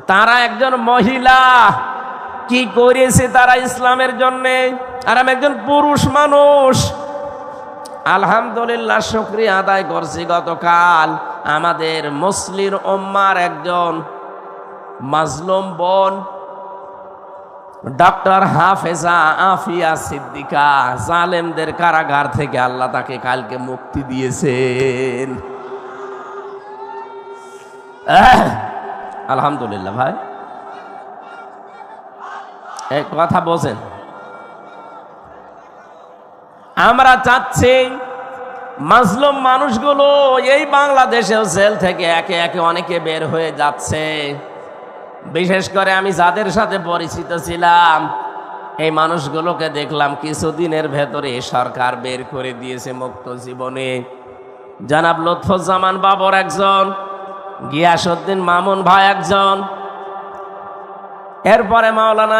তারা একজন মহিলা। কি করেছে তারা ইসলামের জন্য? আর আমি একজন পুরুষ মানুষ। আলহামদুলিল্লাহ, শুক্রিয়া আদায় করছি গতকাল আমাদের মুসলিম ওম্মার একজন মাজলুম বোন, ডক্টর হাফেজা আফিয়া সিদ্দিকা, জালেমদের কারাগার থেকে আল্লাহ তাকে কালকে মুক্তি দিয়েছেন! আলহামদুলিল্লাহ, ভাই। এই কথা বোঝেন আমরা চাচ্ছি মাজলুম মানুষগুলো এই বাংলাদেশেও জেল থেকে একে একে অনেকে বের হয়ে যাচ্ছে। বিশেষ করে আমি যাদের সাথে পরিচিত ছিলাম, এই মানুষগুলোকে দেখলাম কিছুদিনের ভেতরে সরকার বের করে দিয়েছে মুক্ত জীবনে। জনাব লুৎফুজ্জামান বাবর একজন গিয়াসউদ্দিন মামুন ভাই একজন। এরপরে মাওলানা